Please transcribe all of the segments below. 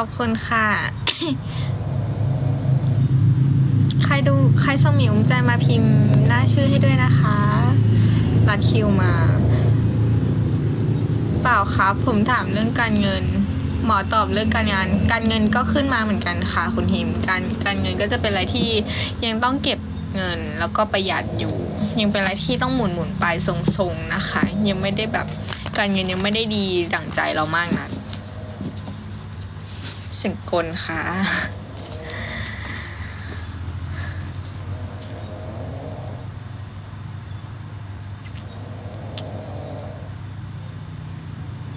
ขอบคุณค่ะ ใครดูใครส่งมีอุ้มใจมาพิมพ์หน้าชื่อให้ด้วยนะคะรัดคิวมา เปล่าครับ ผมถามเรื่องการเงิน หมอตอบเรื่องการงาน การเงินก็ขึ้นมาเหมือนกันค่ะ คุณฮิม การการเงินก็จะเป็นอะไรที่ยังต้องเก็บเงินแล้วก็ประหยัดอยู่ ยังเป็นอะไรที่ต้องหมุนหมุนไปทรงๆนะคะ ยังไม่ได้แบบการเงินยังไม่ได้ดีดั่งใจเรามากนะเสิงกลค่ะ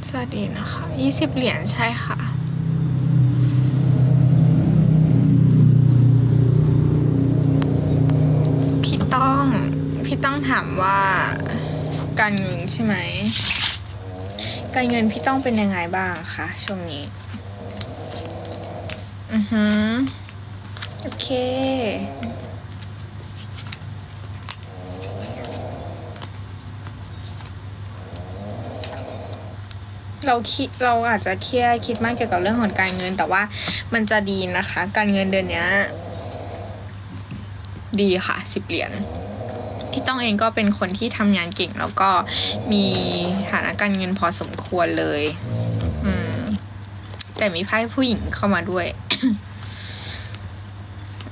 สวัสดีนะคะยี่สิบเหรียญใช่ค่ะพี่ต้องพี่ต้องถามว่าการเงินใช่ไหมการเงินพี่ต้องเป็นยังไงบ้างคะช่วงนี้ อือฮึโอเค เราคิดเราอาจจะเครียดคิดมากเกี่ยวกับเรื่องของการเงิน แต่ว่ามันจะดีนะคะ การเงินเดือนเนี้ยดีค่ะสิบเหรียญที่ต้องเองก็เป็นคนที่ทำงานเก่ง แล้วก็มีฐานะการเงินพอสมควรเลย อืม แต่มีไพ่ผู้หญิงเข้ามาด้วย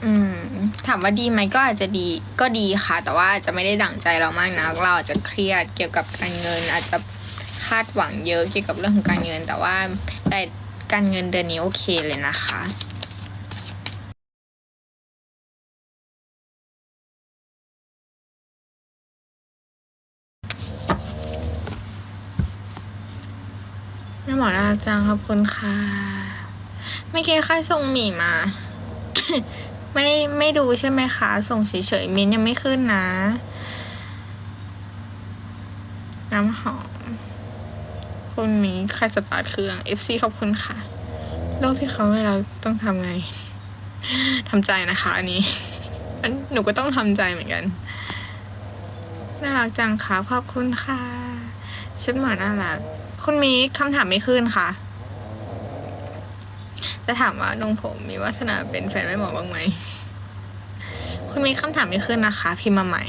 อืม ถามว่าดีไหมก็อาจจะดีก็ดีค่ะ แต่ว่าอาจจะไม่ได้ดั่งใจเรามากนะเราอาจจะเครียดเกี่ยวกับการเงิน อาจจะคาดหวังเยอะเกี่ยวกับเรื่องของการเงิน แต่ว่าแต่การเงินเดือนนี้โอเคเลยนะคะแม่หมอน่ารักจังขอบคุณค่ะ ไม่เกใครส่งหมี่มา ไม่ไม่ดูใช่ไหมคะ ส่งเฉยๆ มิ้นยังไม่ขึ้นนะ น้ำหอมคนนี้ใครสตาร์ทเครื่อง FC ขอบคุณค่ะ โลกที่เขาให้เราต้องทำไงทำใจนะคะอันนี้ หนูก็ต้องทำใจเหมือนกัน น่ารักจังค่ะ ขอบคุณค่ะ ชุดหมอน่ารัก คุณมีคำถามไม่ขึ้นค่ะ จะถามว่าดวงผมมีวาสนาเป็นแฟนแม่หมอบ้างไหมคุณมีคำถามไม่ขึ้นนะคะ พิมพ์มาใหม่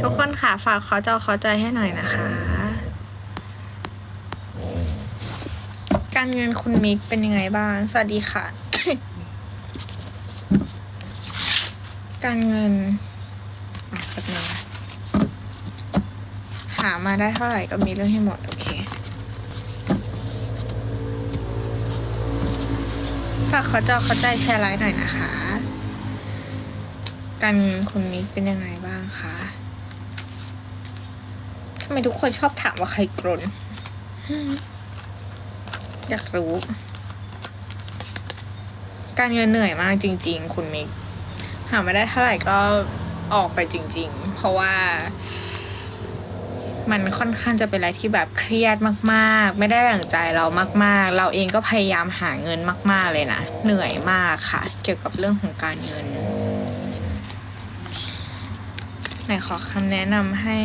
ทุกคนค่ะ ฝากขอจอขอใจให้หน่อยนะคะ การเงินคุณมิกเป็นยังไงบ้าง สวัสดีค่ะ การเงินอะแป๊บนึงหามาได้เท่าไหร่ก็มีเรื่องให้หมด โอเค ฝากขอจอขอใจแชร์ไลน์หน่อยนะคะการเงินคุณมิกเป็นยังไงบ้างคะทำไมทุกคนชอบถามว่าใครกรนอยากรู้ การเงินเหนื่อยมากจริง ๆ คุณมิก หามาได้เท่าไหร่ก็ออกไปจริง ๆ เพราะว่า มันค่อนข้างจะเป็นอะไรที่แบบเครียดมาก ๆ ไม่ได้ดั่งใจเรามาก ๆ เราเองก็พยายามหาเงินมาก ๆ เลยนะ เหนื่อยมากค่ะ เกี่ยวกับเรื่องของการเงินไหนขอคำแนะนำให้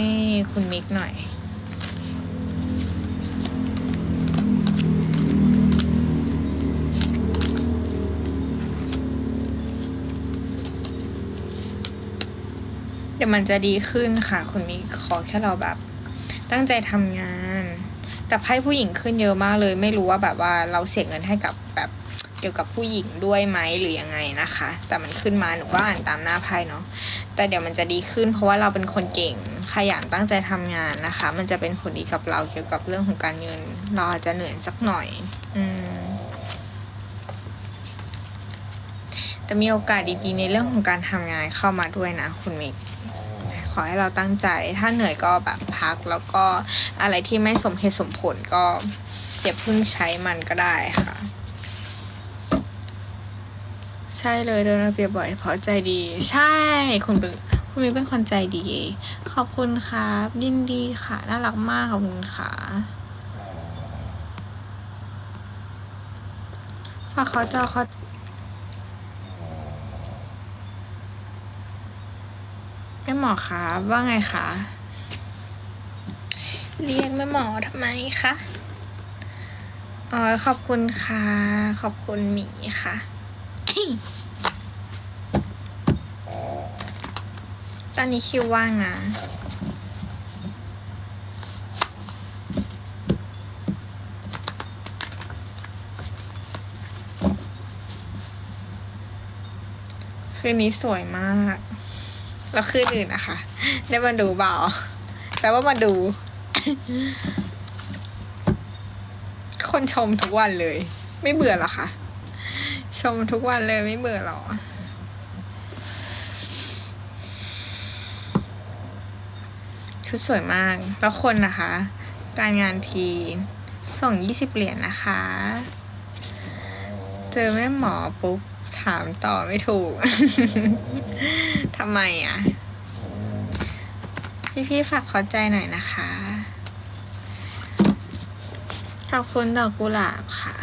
คุณมิกหน่อยเดี๋ยวมันจะดีขึ้นค่ะ คุณมิกขอแค่เราแบบ ตั้งใจทำงาน แต่ไพ่ผู้หญิงขึ้นเยอะมากเลย ไม่รู้ว่าแบบว่าเราเสียเงินให้กับแบบเกี่ยวกับผู้หญิงด้วยไหมหรือยังไงนะคะ แต่มันขึ้นมาหนูก็อ่านตามหน้าไพ่เนาะแต่เดี๋ยวมันจะดีขึ้น เพราะว่าเราเป็นคนเก่งขยันตั้งใจทำงานนะคะ มันจะเป็นผลดีกับเราเกี่ยวกับเรื่องของการเงิน เราอาจจะเหนื่อยสักหน่อย อืมแต่มีโอกาสดีๆในเรื่องของการทำงานเข้ามาด้วยนะคุณเมก ขอให้เราตั้งใจ ถ้าเหนื่อยก็แบบพัก แล้วก็อะไรที่ไม่สมเหตุสมผลก็อย่าเพิ่งใช้มันก็ได้ค่ะ ใช่เลยโดนระเบียบบ่อยเพราะใจดี ใช่คุณเป็นคุณมิกเป็นคนใจดี ขอบคุณครับยินดีค่ะ น่ารักมากขอบคุณค่ะฝากเขาจอเขา แม่หมอคะว่าไงคะเรียกแม่หมอทำไมคะอ๋อขอบคุณค่ะ ขอบคุณหมีค่ะตอนนี้คิวว่างนะคืนนี้สวยมาก แล้วคืนอื่นนะคะได้มาดูเปล่าแปลว่ามาดู คนชมทุกวันเลย ไม่เบื่อเหรอคะชมทุกวันเลยไม่เบื่อหรอชุดสวยมาก แล้วคนนะคะ การงานทีส่งยี่สิบเหรียญนะคะ เจอแม่หมอปุ๊บ ถามต่อไม่ถูก ทำไมอะ พี่ๆฝากขอใจหน่อยนะคะ ขอบคุณดอกกุหลาบค่ะ